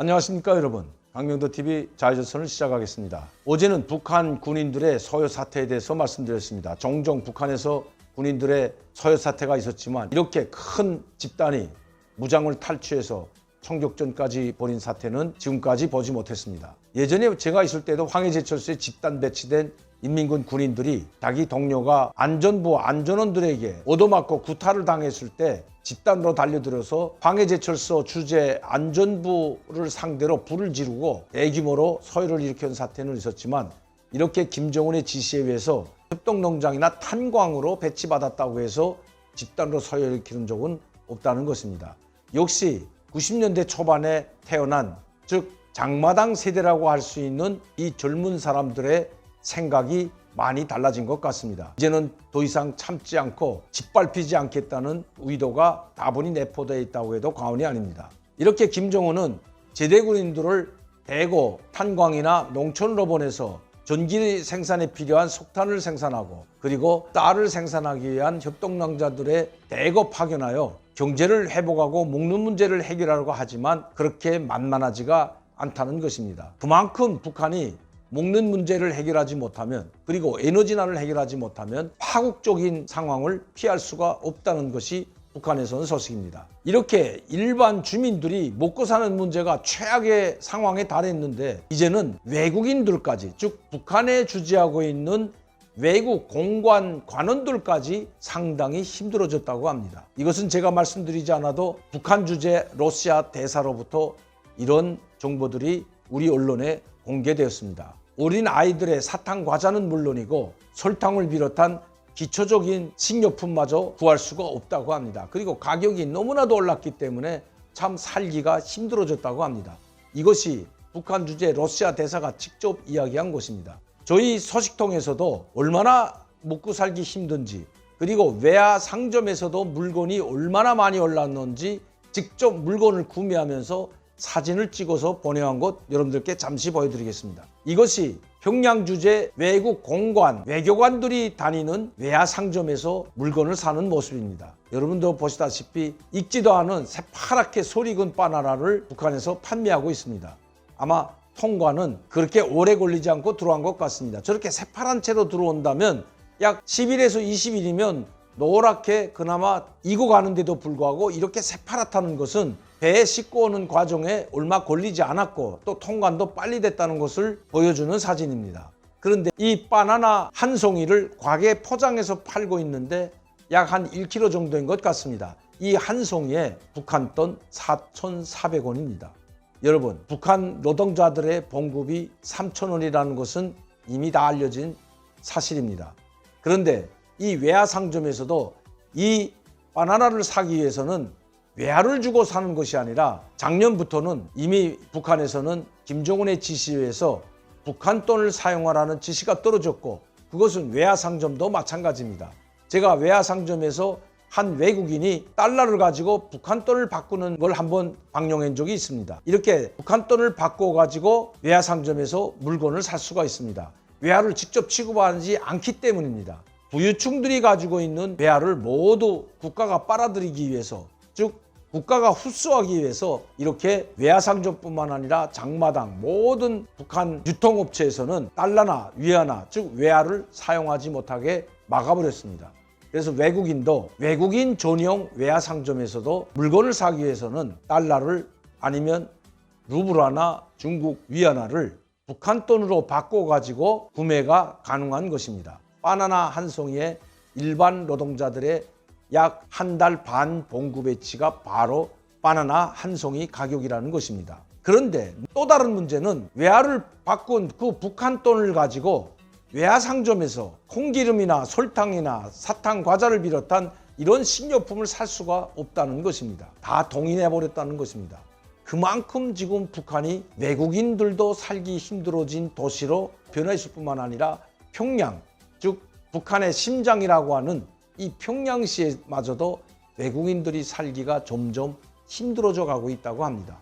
안녕하십니까 여러분 강명도 TV 자유조선을 시작하겠습니다. 어제는 북한 군인들의 서요 사태에 대해서 말씀드렸습니다. 종종 북한에서 군인들의 서요 사태가 있었지만 이렇게 큰 집단이 무장을 탈취해서 총격전까지 벌인 사태는 지금까지 보지 못했습니다. 예전에 제가 있을 때도 황해제철소에 집단 배치된 인민군 군인들이 자기 동료가 안전부 안전원들에게 얻어맞고 구타를 당했을 때 집단으로 달려들어서 황해제철소 주재 안전부를 상대로 불을 지르고 대규모로 서해를 일으킨 사태는 있었지만 이렇게 김정은의 지시에 의해서 협동농장이나 탄광으로 배치받았다고 해서 집단으로 서해를 일으키는 적은 없다는 것입니다. 역시 90년대 초반에 태어난 즉 장마당 세대라고 할 수 있는 이 젊은 사람들의 생각이 많이 달라진 것 같습니다. 이제는 더 이상 참지 않고 짓밟히지 않겠다는 의도가 다분히 내포되어 있다고 해도 과언이 아닙니다. 이렇게 김정은은 제대군인들을 대거 탄광이나 농촌으로 보내서 전기 생산에 필요한 석탄을 생산하고 그리고 쌀을 생산하기 위한 협동농자들의 대거 파견하여 경제를 회복하고 먹는 문제를 해결하려고 하지만 그렇게 만만하지가 않다는 것입니다. 그만큼 북한이 먹는 문제를 해결하지 못하면 그리고 에너지난을 해결하지 못하면 파국적인 상황을 피할 수가 없다는 것이 북한에서는 소식입니다. 이렇게 일반 주민들이 먹고 사는 문제가 최악의 상황에 달했는데 이제는 외국인들까지 즉 북한에 주재하고 있는 외국 공관 관원들까지 상당히 힘들어졌다고 합니다. 이것은 제가 말씀드리지 않아도 북한 주재 러시아 대사로부터 이런 정보들이 우리 언론에 공개되었습니다. 어린 아이들의 사탕 과자는 물론이고 설탕을 비롯한 기초적인 식료품마저 구할 수가 없다고 합니다. 그리고 가격이 너무나도 올랐기 때문에 참 살기가 힘들어졌다고 합니다. 이것이 북한 주재 러시아 대사가 직접 이야기한 것입니다. 저희 소식통에서도 얼마나 먹고 살기 힘든지 그리고 외화 상점에서도 물건이 얼마나 많이 올랐는지 직접 물건을 구매하면서 사진을 찍어서 보내온 것 여러분들께 잠시 보여드리겠습니다. 이것이 평양 주재 외국 공관, 외교관들이 다니는 외화 상점에서 물건을 사는 모습입니다. 여러분도 보시다시피 익지도 않은 새파랗게 소리근 바나나를 북한에서 판매하고 있습니다. 아마 통과는 그렇게 오래 걸리지 않고 들어온 것 같습니다. 저렇게 새파란 채로 들어온다면 약 10일에서 20일이면 노랗게 그나마 익어가는데도 불구하고 이렇게 새파랗다는 것은 배에 싣고 오는 과정에 얼마 걸리지 않았고 또 통관도 빨리 됐다는 것을 보여주는 사진입니다. 그런데 이 바나나 한 송이를 과게 포장해서 팔고 있는데 약 한 1kg 정도인 것 같습니다. 이 한 송이에 북한 돈 4,400원입니다. 여러분, 북한 노동자들의 봉급이 3,000원이라는 것은 이미 다 알려진 사실입니다. 그런데 이 외화 상점에서도 이 바나나를 사기 위해서는 외화를 주고 사는 것이 아니라 작년부터는 이미 북한에서는 김정은의 지시에 의해서 북한 돈을 사용하라는 지시가 떨어졌고 그것은 외화 상점도 마찬가지입니다. 제가 외화 상점에서 한 외국인이 달러를 가지고 북한 돈을 바꾸는 걸 한번 방영한 적이 있습니다. 이렇게 북한 돈을 바꿔 가지고 외화 상점에서 물건을 살 수가 있습니다. 외화를 직접 취급하지 않기 때문입니다. 부유층들이 가지고 있는 외화를 모두 국가가 빨아들이기 위해서 즉 국가가 흡수하기 위해서 이렇게 외화상점뿐만 아니라 장마당 모든 북한 유통업체에서는 달러나 위안화 즉 외화를 사용하지 못하게 막아버렸습니다. 그래서 외국인도 외국인 전용 외화상점에서도 물건을 사기 위해서는 달러를 아니면 루블화나 중국 위안화를 북한 돈으로 바꿔 가지고 구매가 가능한 것입니다. 바나나 한 송이에 일반 노동자들의 약 한 달 반 봉급 배치가 바로 바나나 한 송이 가격이라는 것입니다. 그런데 또 다른 문제는 외화를 바꾼 그 북한 돈을 가지고 외화 상점에서 콩기름이나 설탕이나 사탕 과자를 비롯한 이런 식료품을 살 수가 없다는 것입니다. 다 동인해 버렸다는 것입니다. 그만큼 지금 북한이 외국인들도 살기 힘들어진 도시로 변화했을 뿐만 아니라 평양, 즉 북한의 심장이라고 하는 이 평양시에마저도 외국인들이 살기가 점점 힘들어져 가고 있다고 합니다.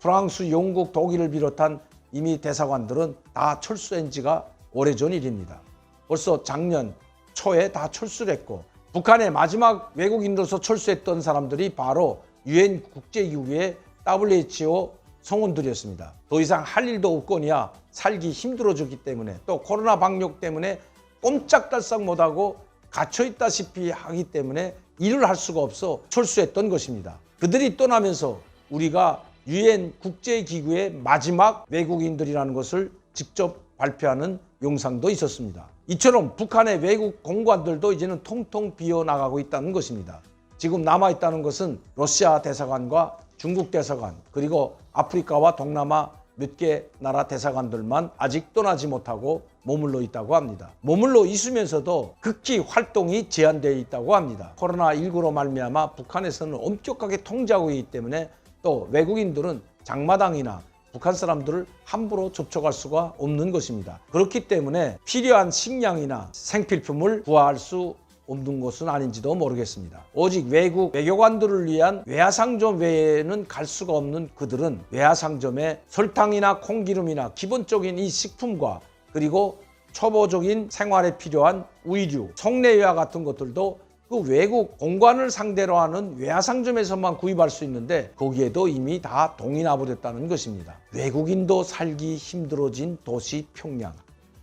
프랑스, 영국, 독일을 비롯한 이미 대사관들은 다 철수한 지가 오래전 일입니다. 벌써 작년 초에 다 철수를 했고 북한의 마지막 외국인으로서 철수했던 사람들이 바로 유엔 국제기구의 WHO 성원들이었습니다. 더 이상 할 일도 없거니와 살기 힘들어졌기 때문에 또 코로나 방역 때문에 꼼짝달싹 못하고 갇혀 있다시피 하기 때문에 일을 할 수가 없어 철수했던 것입니다. 그들이 떠나면서 우리가 유엔 국제기구의 마지막 외국인들이라는 것을 직접 발표하는 영상도 있었습니다. 이처럼 북한의 외국 공관들도 이제는 통통 비어나가고 있다는 것입니다. 지금 남아있다는 것은 러시아 대사관과 중국 대사관 그리고 아프리카와 동남아 몇 개 나라 대사관들만 아직 떠나지 못하고 머물러 있다고 합니다. 머물러 있으면서도 극히 활동이 제한되어 있다고 합니다. 코로나19로 말미암아 북한에서는 엄격하게 통제하고 있기 때문에 또 외국인들은 장마당이나 북한 사람들을 함부로 접촉할 수가 없는 것입니다. 그렇기 때문에 필요한 식량이나 생필품을 구할 수 없는 것은 아닌지도 모르겠습니다. 오직 외국 외교관들을 위한 외화상점 외에는 갈 수가 없는 그들은 외화상점에 설탕이나 콩기름이나 기본적인 이 식품과 그리고 초보적인 생활에 필요한 의류, 성내외화 같은 것들도 그 외국 공관을 상대로 하는 외화상점에서만 구입할 수 있는데 거기에도 이미 다 동이 나버렸다는 것입니다. 외국인도 살기 힘들어진 도시 평양.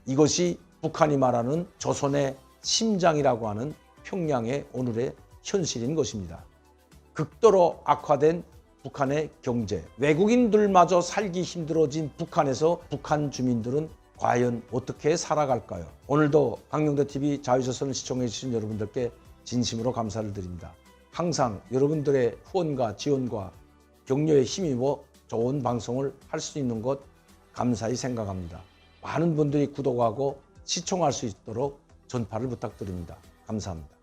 이것이 북한이 말하는 조선의 심장이라고 하는 평양의 오늘의 현실인 것입니다. 극도로 악화된 북한의 경제, 외국인들마저 살기 힘들어진 북한에서 북한 주민들은 과연 어떻게 살아갈까요? 오늘도 강용대 TV 자유조선을 시청해 주신 여러분들께 진심으로 감사를 드립니다. 항상 여러분들의 후원과 지원과 격려에 힘입어 좋은 방송을 할 수 있는 것 감사히 생각합니다. 많은 분들이 구독하고 시청할 수 있도록 전파를 부탁드립니다. 감사합니다.